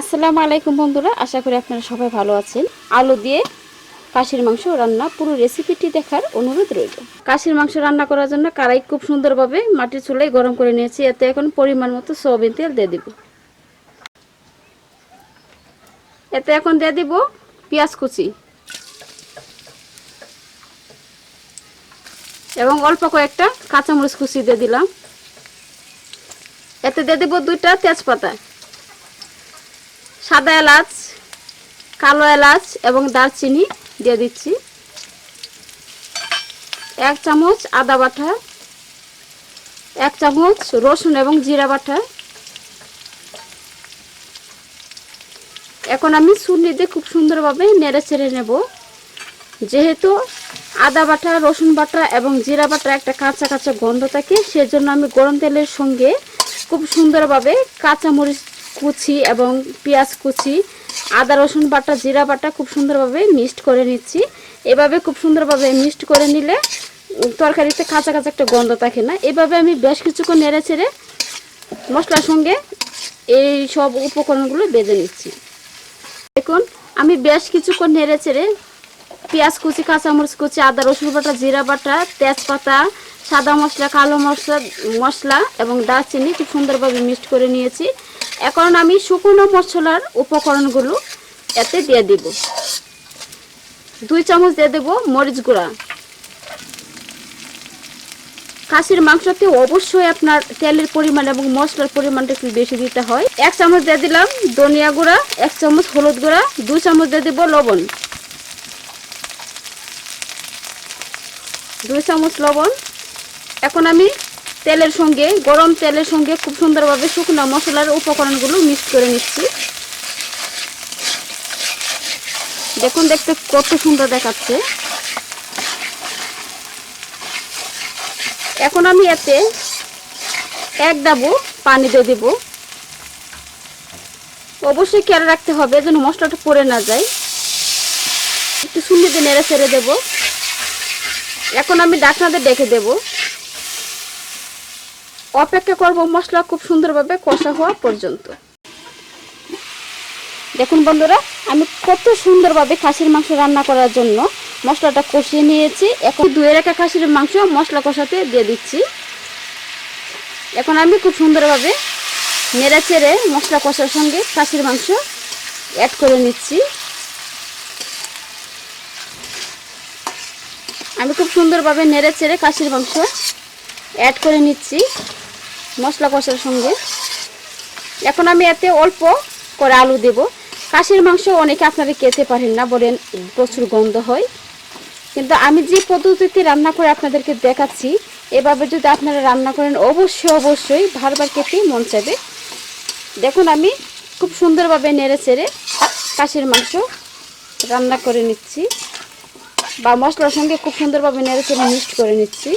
আসসালামু আলাইকুম বন্ধুরা, আশা করি আপনারা সবাই ভালো আছেন। আলু দিয়ে কাশির মাংস রান্না, পুরো রেসিপিটি দেখার অনুরোধ রইল। কাশির মাংস রান্না করার জন্য কড়াই খুব সুন্দরভাবে মাটির চুলায় গরম করে নিয়েছি, এতে এখন পরিমাণ মতো সয়াবিন তেল দিয়ে দিব। এতে এখন দিয়ে দিব পেঁয়াজ কুচি। এবং অল্প কয়েকটা কাঁচামরিচ কুচি দিয়ে দিলাম। এতে দিয়ে দেবো দুইটা তেজপাতা। সাদা এলাচ, কালো এলাচ এবং দারচিনি দিয়ে দিচ্ছি। এক চামচ আদা বাটা, এক চামচ রসুন এবং জিরা বাটা। এখন আমি সুন্নি দিয়ে খুব সুন্দরভাবে নেড়ে ছেড়ে নেব। যেহেতু আদা বাটা, রসুন বাটা এবং জিরা বাটা একটা কাঁচা কাঁচা গন্ধ থাকে, সেজন্য আমি গরম তেলের সঙ্গে খুব সুন্দরভাবে কাঁচামরিচ কুচি এবং পেঁয়াজ কুচি, আদা, রসুন বাটা, জিরা বাটা খুব সুন্দরভাবে মিক্সড করে নিচ্ছি। এভাবে খুব সুন্দরভাবে মিক্সড করে নিলে তরকারিতে কাঁচা কাঁচা একটা গন্ধ থাকে না। এভাবে আমি বেশ কিছুক্ষণ নেড়ে ছেড়ে মশলার সঙ্গে এই সব উপকরণগুলো বেঁধে নিচ্ছি। দেখুন, আমি বেশ কিছুক্ষণ নেড়ে ছেড়ে পেঁয়াজ কুচি, কাঁচামরিচ কুচি, আদা, রসুন বাটা, জিরা বাটা, তেজপাতা সাদা মশলা, কালো মশলা মশলা এবং দারচিনি খুব সুন্দরভাবে মিক্সড করে নিয়েছি। এখন আমি শুকনো মশলার উপকরণগুলো এতে দিয়ে দেব। দুই চামচ দিয়ে দেব মরিচ গুঁড়া। খাসির মাংসতে অবশ্যই আপনার তেলের পরিমাণ এবং মশলার পরিমাণটা একটু বেশি দিতে হয়। এক চামচ দিয়ে দিলাম ধনিয়া গুঁড়া, এক চামচ হলুদ গুঁড়া, দুই চামচ দিয়ে দেবো লবণ। দুই চামচ লবণ। এখন আমি তেলের সঙ্গে, গরম তেলের সঙ্গে খুব সুন্দরভাবে শুকনো মশলার উপকরণগুলো মিক্স করে নিচ্ছি। দেখুন, দেখতে কত সুন্দর দেখাচ্ছে। এখন আমি এতে এক ডাবু পানি দিয়ে দিব। অবশ্যই খেয়াল রাখতে হবে যেন মশলাটা পড়ে না যায়। একটু সুন্দর নেড়ে ছেড়ে দেবো। এখন আমি ডাকনাতে ডেকে দেব। অপেক্ষা করব মশলা খুব সুন্দরভাবে কষা হওয়া পর্যন্ত। দেখুন বন্ধুরা, আমি কত সুন্দরভাবে খাসির মাংস রান্না করার জন্য মশলাটা কষিয়ে নিয়েছি। এখন দুয়ের একটা খাসির মাংস মশলা কষাতে দিয়ে দিচ্ছি। এখন আমি খুব সুন্দরভাবে নেড়ে চেড়ে মশলা কষার সঙ্গে খাসির মাংস অ্যাড করে নিচ্ছি। আমি খুব সুন্দরভাবে নেড়ে চেড়ে কাশির মাংস অ্যাড করে নিচ্ছি। মশলা কষার সঙ্গে। এখন আমি এতে অল্প করে আলু দেব। কাশির মাংস অনেকে আপনারা খেতে পারেন না বলেন, প্রচুর গন্ধ হয়। কিন্তু আমি যে পদ্ধতিতে রান্না করে আপনাদেরকে দেখাচ্ছি, এভাবে যদি আপনারা রান্না করেন, অবশ্যই অবশ্যই বারবার খেতে মন চাইবে। দেখুন আমি খুব সুন্দরভাবে নেড়ে চেড়ে কাশির মাংস রান্না করে নিচ্ছি, বা মশলার সঙ্গে খুব সুন্দরভাবে নেড়ে চেড়ে মিক্সড করে নিচ্ছি।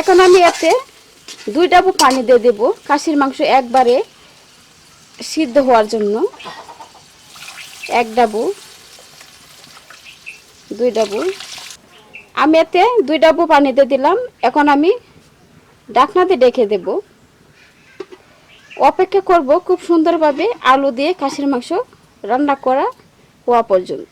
এখন আমি এতে দুই ডাবু পানি দিয়ে দেব। খাসির মাংস একবারে সিদ্ধ হওয়ার জন্য। এক ডাবু দুই ডাবু আমি এতে দুই ডাবু পানি দিয়ে দিলাম। এখন আমি ডাকনাতে ডেকে দেব। অপেক্ষা করব খুব সুন্দরভাবে আলু দিয়ে খাসির মাংস রান্না করা হওয়া পর্যন্ত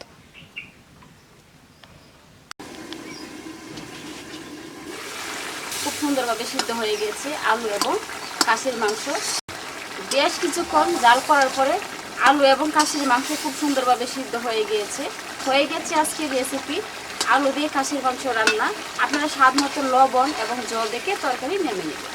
খুব সুন্দরভাবে সিদ্ধ হয়ে গিয়েছে আলু এবং কাশির মাংস। বেশ কিছুক্ষণ জাল করার পরে আলু এবং কাশির মাংস খুব সুন্দরভাবে সিদ্ধ হয়ে গিয়েছে হয়ে গেছে আজকের রেসিপি আলু দিয়ে কাশির মাংস রান্না। আপনারা স্বাদ মতো লবণ এবং জল দেখে তরকারি নেমে নেবেন।